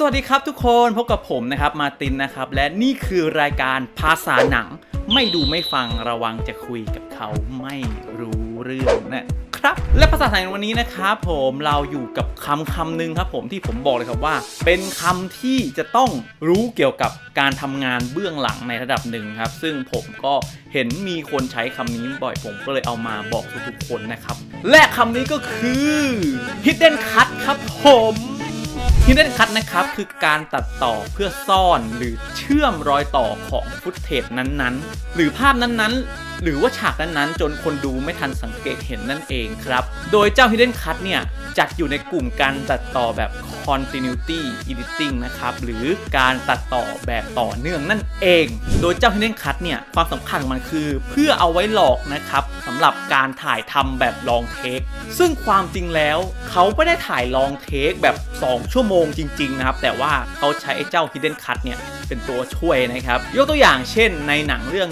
สวัสดีครับทุกคนพบกับผมนะครับมาตินนะครับ และนี่คือรายการภาษาหนัง ไม่ดูไม่ฟังระวังจะคุยกับเขาไม่รู้เรื่องนะครับ และภาษาไทยในวันนี้นะครับผมเราอยู่กับคำคำหนึ่งครับผมที่ผมบอกเลยครับว่า เป็นคำที่จะต้องรู้เกี่ยวกับการทำงานเบื้องหลังในระดับหนึ่งครับ ซึ่งผมก็เห็นมีคนใช้คำนี้บ่อยผมก็เลยเอามาบอกทุกๆคนนะครับ และคำนี้ก็คือ hidden cut ครับผม Hidden Cut นะครับคือการตัดต่อเพื่อซ่อนหรือเชื่อมรอยต่อของฟุตเทจนั้นๆ หรือภาพนั้นๆ หรือว่าฉากนั้นๆ จนคนดูไม่ทันสังเกตเห็นนั่นเองครับ โดยเจ้า Hidden Cut เนี่ยจัดอยู่ในกลุ่มการตัดต่อแบบ Continuity Editing นะครับ หรือการตัดต่อแบบต่อเนื่องนั่นเอง โดยเจ้า Hidden Cut เนี่ย ความสำคัญของมันคือ เพื่อเอาไว้หลอกนะครับสำหรับการถ่ายทำแบบลองเทค ซึ่งความจริงแล้วเขาไม่ได้ถ่ายลองเทคแบบ 2 ชั่วโมงจริง ๆ นะครับ แต่ว่าเขาใช้ไอ้เจ้า Hidden Cut เนี่ยเป็นตัวช่วยนะครับ ยกตัวอย่างเช่นในหนังเรื่อง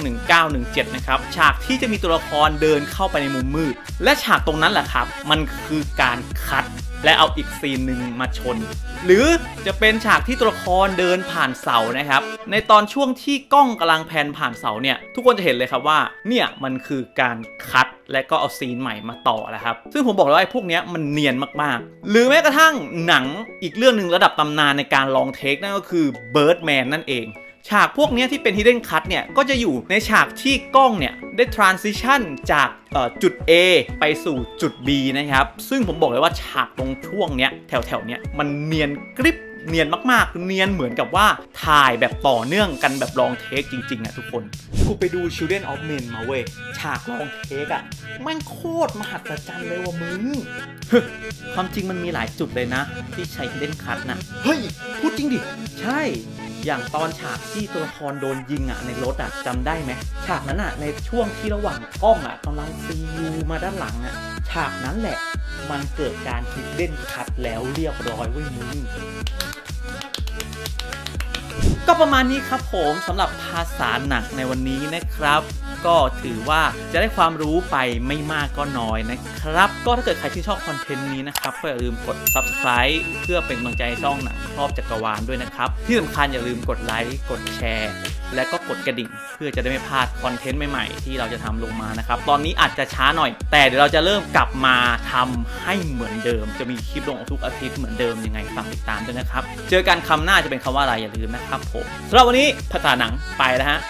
1917 นะครับ ฉากที่จะมีตัวละครเดินเข้าไปในมุมมืด และฉากตรงนั้นแหละครับ มันคือการคัด และเอาอีกซีนหนึ่งมาชน หรือจะเป็นฉากที่ตัวละครเดินผ่านเสานะครับ ในตอนช่วงที่กล้องกำลังแพนผ่านเสาเนี่ย ทุกคนจะเห็นเลยครับว่า เนี่ยมันคือการคัดและก็เอาซีนใหม่มาต่อนะครับ ซึ่งผมบอกเลยว่าไอ้พวกนี้มันเนียนมากๆ หรือแม้กระทั่งหนังอีกเรื่องหนึ่งระดับตำนานในการลองเทคนั่นก็คือ Birdman นั่นเอง ฉากพวกนี้ที่เป็น hidden cut เนี่ย ก็จะอยู่ในฉากที่กล้องเนี่ย ได้ transition จากจุด A ไปสู่จุด B นะครับ ซึ่งผมบอกเลยว่าฉากตรงช่วงเนี้ยแถวๆเนี้ยมันเนียนกริบเนียนมากๆ เนียนเหมือนกับว่าถ่ายแบบต่อเนื่องกันแบบลองเทคจริง ๆอะทุกคน กูไปดู Children of Men มาเว้ย ฉากลองเทคอะมันโคตรมหัศจรรย์เลยว่ะมึง ความจริงมันมีหลายจุดเลยนะ ที่ใช้ hidden cut นะ เฮ้ย พูดจริงดิ ใช่ อย่างตอนฉากที่ตัวละครโดนยิงอะในรถอะจำได้ไหมฉากนั้นอะในช่วงที่ระหว่างกล้องอะกำลังซีอูมาด้านหลังอะฉากนั้นแหละมันเกิดการคิดเล่นคัดแล้วเรียบร้อยเว้ยมึงก็ประมาณนี้ครับผมสำหรับภาษาหนักในวันนี้นะครับ ก็ถือว่าจะได้ความรู้ไปไม่มากก็น้อยนะครับ ก็ถ้าเกิดใครที่ชอบคอนเทนต์นี้นะครับ ก็อย่าลืมกด subscribe เพื่อเป็นกำลังใจช่องหนังครอบจักรวาลด้วยนะครับ ที่สำคัญอย่าลืมกดไลค์กดแชร์ และก็กดกระดิ่ง เพื่อจะได้ไม่พลาดคอนเทนต์ใหม่ๆ ที่เราจะทำลงมานะครับ ตอนนี้อาจจะช้าหน่อย แต่เดี๋ยวเราจะเริ่มกลับมาทำให้เหมือนเดิม จะมีคลิปลงทุกอาทิตย์เหมือนเดิมยังไงฝากติดตามด้วยนะครับ เจอกันคำหน้าจะเป็นคำว่าอะไรอย่าลืมนะครับผมสำหรับวันนี้ภาษาหนังไปแล้วฮะ